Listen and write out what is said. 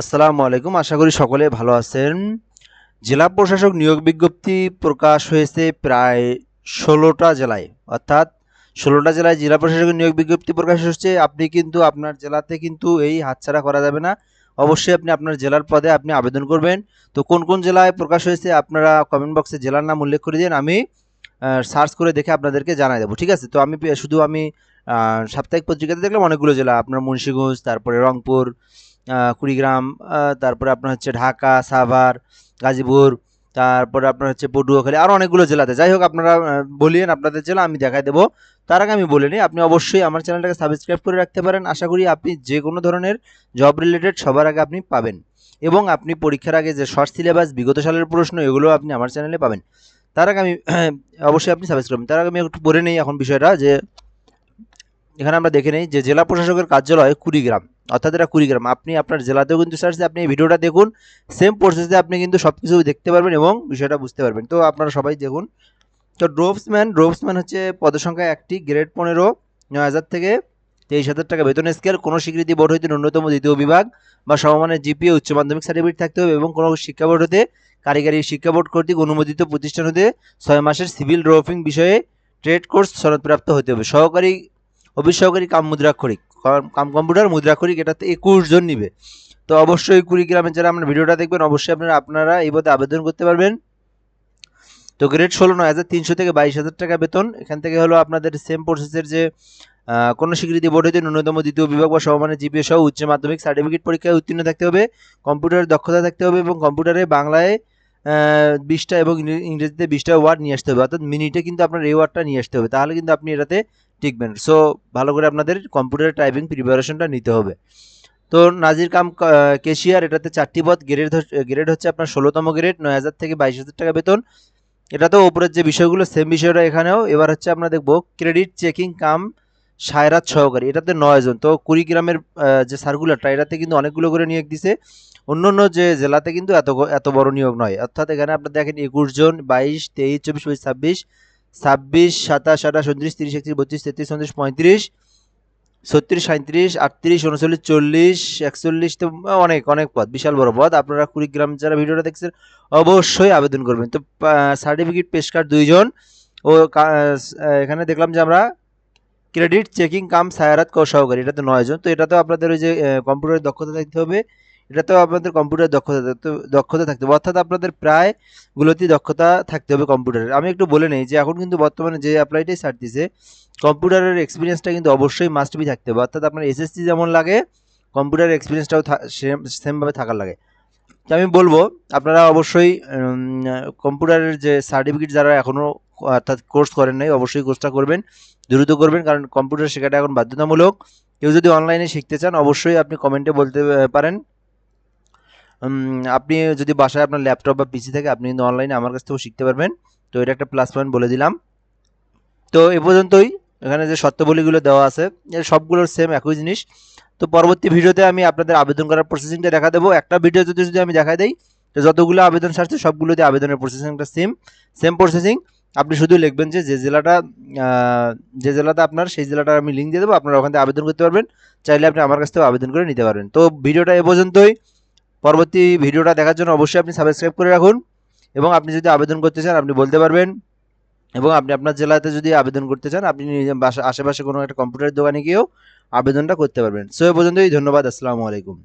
আসসালামু আলাইকুম। আশা করি সকলে ভালো আছেন। জেলা প্রশাসক নিয়োগ বিজ্ঞপ্তি প্রকাশ হয়েছে প্রায় ষোলোটা জেলায়। অর্থাৎ ষোলোটা জেলায় জেলা প্রশাসকের নিয়োগ বিজ্ঞপ্তি প্রকাশ হচ্ছে। আপনি কিন্তু আপনার জেলাতে কিন্তু এই হাতছাড়া করা যাবে না। অবশ্যই আপনি আপনার জেলার পদে আপনি আবেদন করবেন। তো কোন কোন জেলায় প্রকাশ হয়েছে আপনারা কমেন্ট বক্সে জেলার নাম উল্লেখ করে দিন। আমি সার্চ করে দেখে আপনাদেরকে জানাই দেবো। ঠিক আছে? তো আমি শুধু আমি সাপ্তাহিক পত্রিকাতে দেখলাম অনেকগুলো জেলা। আপনার মুন্সীগঞ্জ, তারপরে রংপুর কুড়িগ্রাম তারপরে আপনার হচ্ছে ঢাকা, সাভার, গাজীপুর, তারপরে আপনার হচ্ছে পটুয়াখালী আরও অনেকগুলো জেলাতে। যাই হোক, আপনারা বলিয়েন আপনাদের জেলা, আমি দেখাই দেবো। তার আগে আমি বলে নিই, আপনি অবশ্যই আমার চ্যানেলটাকে সাবস্ক্রাইব করে রাখতে পারেন। আশা করি আপনি যে কোনো ধরনের জব রিলেটেড সবার আগে আপনি পাবেন। এবং আপনি পরীক্ষার আগে যে শর্ট সিলেবাস বিগত সালের প্রশ্ন, এগুলো আপনি আমার চ্যানেলে পাবেন। তার আগে আমি, অবশ্যই আপনি সাবস্ক্রাইব তার আগে আমি একটু পড়ে নেই এখন বিষয়টা, যে এখানে আমরা দেখে নেই যে জেলা প্রশাসকের কার্যালয় কুড়িগ্রাম। অর্থাৎ এটা কুড়িগ্রাম। আপনি আপনার জেলাতেও কিন্তু সার্চ আপনি এই ভিডিওটা দেখুন সেম প্রসেসে আপনি কিন্তু সব কিছু দেখতে পারবেন এবং বিষয়টা বুঝতে পারবেন। তো আপনারা সবাই দেখুন। তো ড্রোপসম্যান ড্রোপসম্যান হচ্ছে পদসংখ্যা একটি গ্রেড পনেরো, নয় হাজার থেকে তেইশ হাজার টাকা বেতন স্কেল কোনো স্বীকৃতি বোর্ড হইতে ন্যূনতম দ্বিতীয় বিভাগ বা সমমানের জিপিএ উচ্চ মাধ্যমিক সার্টিফিকেট থাকতে হবে এবং কোনো শিক্ষা বোর্ড হতে কারিগরি শিক্ষা বোর্ড কর্তৃক অনুমোদিত প্রতিষ্ঠান হতে ছয় মাসের সিভিল ড্রপিং বিষয়ে ট্রেড কোর্স সনদপ্রাপ্ত হতে হবে। সহকারী অফিস সহকারী কাম মুদ্রাক্ষরিক কাম- কাম কম্পিউটার মুদ্রাক্ষরিক এটাতে একুশ জন নিবে। তো অবশ্যই কুড়িগ্রামের যারা আপনার ভিডিওটা দেখবেন, অবশ্যই আপনারা আপনারা এই পদে আবেদন করতে পারবেন। তো গ্রেড ষোলো নয় হাজার তিনশো থেকে বাইশ হাজার টাকা বেতন। এখান থেকে হলো আপনাদের সেম প্রসেসের যে কোনো স্বীকৃতি বোর্ড হইতে ন্যূনতম দ্বিতীয় বিভাগ বা সমমানের জিপিএ সহ উচ্চ মাধ্যমিক সার্টিফিকেট পরীক্ষায় উত্তীর্ণ থাকতে হবে। কম্পিউটারের দক্ষতা থাকতে হবে এবং কম্পিউটারে বাংলায় বিশটা এবং ইংরেজিতে বিশটা ওয়ার্ড নিয়ে আসতে হবে। অর্থাৎ মিনিটে কিন্তু আপনার এই ওয়ার্ডটা নিয়ে আসতে হবে। তাহলে কিন্তু আপনি এটাতে টিকবেন। সো ভালো করে আপনাদের কম্পিউটার টাইপিং প্রিপারেশনটা নিতে হবে। তো নাজির কাম কেশিয়ার এটাতে চারটি পদ গ্রেড গ্রেড হচ্ছে আপনার ষোলোতম গ্রেড নয় হাজার থেকে বাইশ হাজার টাকা বেতন। এটা তো ওপরের যে বিষয়গুলো সেম বিষয়টা এখানেও। এবার হচ্ছে আমরা দেখব ক্রেডিট চেকিং কাম, সায়রাত সহকারী। এটাতে নয় জন। তো কুড়িগ্রামের যে সার্কুলারটা এটাতে কিন্তু অনেকগুলো করে নিয়োগ দিছে। অন্য অন্য যে জেলাতে কিন্তু এত এত বড় নিয়োগ নয়। অর্থাৎ এখানে আপনার দেখেন একুশ জন, বাইশ, তেইশ, চব্বিশ, পঁচিশ, ছাব্বিশ ছাব্বিশ, সাতাশ, আঠাশ, উনত্রিশ, তিরিশ, একত্রিশ, বত্রিশ, তেত্রিশ, চৌত্রিশ, পঁয়ত্রিশ, ছত্রিশ সাঁত্রিশ আটত্রিশ, উনচল্লিশ, চল্লিশ, একচল্লিশ তো অনেক অনেক পদ, বিশাল বড় পদ। আপনারা কুড়িগ্রাম যারা ভিডিওটা দেখছেন অবশ্যই আবেদন করবেন। তো সার্টিফিকেট পেশকার দুইজন ও এখানে দেখলাম যে আমরা ক্রেডিট, চেকিং, কাম, সায়ারাত কৌ সহকারী এটাতে নয় জন তো এটাতেও আপনাদের ওই যে কম্পিউটারের দক্ষতা থাকতে হবে। এটাতেও আপনাদের কম্পিউটার দক্ষতা দক্ষতা থাকতে হবে। অর্থাৎ আপনাদের প্রায় গুলোতেই দক্ষতা থাকতে হবে কম্পিউটারের আমি একটু বলে নেই যে এখন কিন্তু বর্তমানে যে অ্যাপ্লাইটাই সার্চ দিছে কম্পিউটারের এক্সপিরিয়েন্সটা কিন্তু অবশ্যই মাস্ট বি থাকতে হবে। অর্থাৎ আপনার এসএসসি যেমন লাগে কম্পিউটার এক্সপিরিয়েন্সটাও সেম সেমভাবে থাকার লাগে। তো আমি বলব, আপনারা অবশ্যই কম্পিউটারের যে সার্টিফিকেট যারা এখনও অর্থাৎ কোর্স করেন নাই, অবশ্যই কোর্সটা করবেন, দ্রুত করবেন, কারণ কম্পিউটার শেখাটা এখন বাধ্যতামূলক। কেউ যদি অনলাইনে শিখতে চান, অবশ্যই আপনি কমেন্টে বলতে, পারেন। আপনি যদি বাসায় আপনার ল্যাপটপ বা পিসি থাকে, আপনি কিন্তু অনলাইনে আমার কাছ থেকেও শিখতে পারবেন। তো এটা একটা প্লাস পয়েন্ট বলে দিলাম। তো এ পর্যন্তই। এখানে যে শর্তাবলীগুলো দেওয়া আছে সবগুলোর সেম একই জিনিস। তো পরবর্তী ভিডিওতে আমি আপনাদের আবেদন করার প্রসেসিংটা দেখা দেবো। একটা ভিডিও যদি যদি আমি দেখা দেই, তো যতগুলো আবেদন সারছে সবগুলোতে আবেদনের প্রসেসিংটা সেম সেম প্রসেসিং আপনি শুধু লিখবেন যে যে জেলাটা যে জেলাটা আপনার, সেই জেলাটা আমি লিঙ্ক দিয়ে দেবো। আপনারা ওখান থেকে আবেদন করতে পারবেন। চাইলে আপনি আমার কাছ থেকে আবেদন করে নিতে পারবেন। তো ভিডিওটা এ পর্যন্তই। পরবর্তী ভিডিওটা দেখার জন্য অবশ্যই আপনি সাবস্ক্রাইব করে রাখুন। এবং আপনি যদি আবেদন করতে চান, আপনি বলতে পারবেন। এবং আপনি আপনার জেলাতে যদি আবেদন করতে চান, আপনি আশেপাশে কোনো একটা কম্পিউটার দোকানে গিয়েও আবেদনটা করতে পারবেন। সো, এ পর্যন্তই। ধন্যবাদ। আসসালামু আলাইকুম।